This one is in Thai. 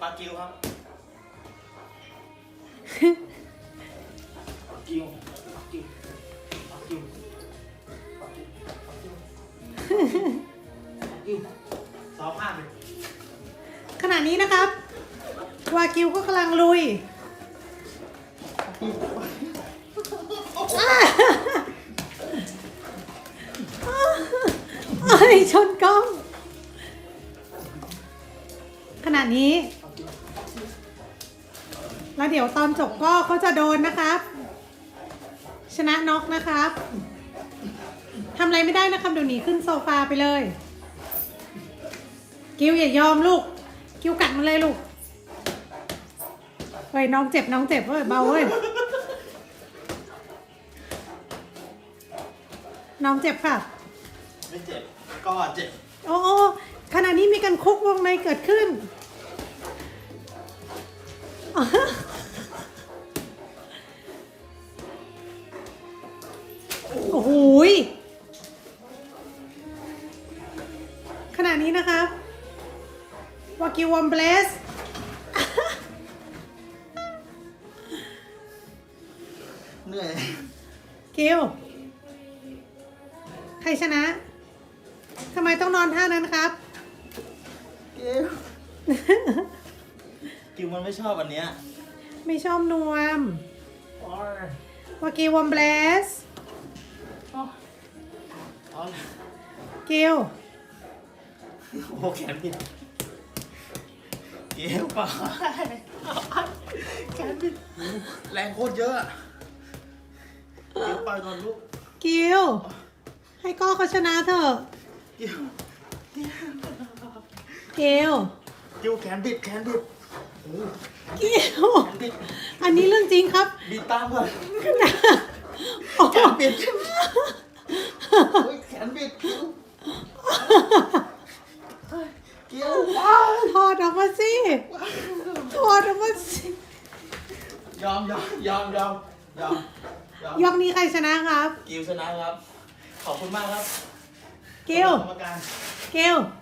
ปลากิวครับปลากิวปลากิวปลากิวปลากิวปลากิวปลากิวซอผ้าเลยขณะนี้นะครับ วากิวก็กำลังลุยเอ้ยชนกล้องขณะนี้ แล้วเดี๋ยวตอนจบก็เขาจะโดนนะครับ ชนะน็อกนะครับทำอะไรไม่ได้นะครับเดี๋ยวหนีขึ้นโซฟาไปเลย กิวอย่ายอมลูก กิวกัดมันเลยลูกเฮ้ยน้องเจ็บน้องเจ็บเว้ยเบาเว้ยน้องเจ็บค่ะ ไม่เจ็บ ก็เจ็บ โอ้โอ้ขณะนี้มีการคุกวงในเกิดขึ้น โอ้โหยขณะนี้นะคะวากิวอมเบลสเหนื่อยกิวใครชนะทำไมต้องนอนท่านั้นครับ กิวกิวมันไม่ชอบอันเนี้ยไม่ชอบนวมโอ้ยวากิวอมเบลส เอากิวโอ้โหแขนผิดกิวป่าแขนผิดแรงโคตรเยอะอะกิวไปก่อนลูกกิวให้ก้อเขาชนะเถอะกิวกิวกิวแขนบิดแขนบิดโอ้กิวแขนบิดอันนี้เรื่องจริงครับ บิดตามก่อนโอ้แขนบิด โอ้ยแขนบิดกิวกิวว้ายถอดออกมาสิถอดออกมาสิยอมยอมยอมยอมยอมยอมยกนี้ใครชนะครับกิวชนะครับ ขอบคุณมากครับกิวกรรมการกิวข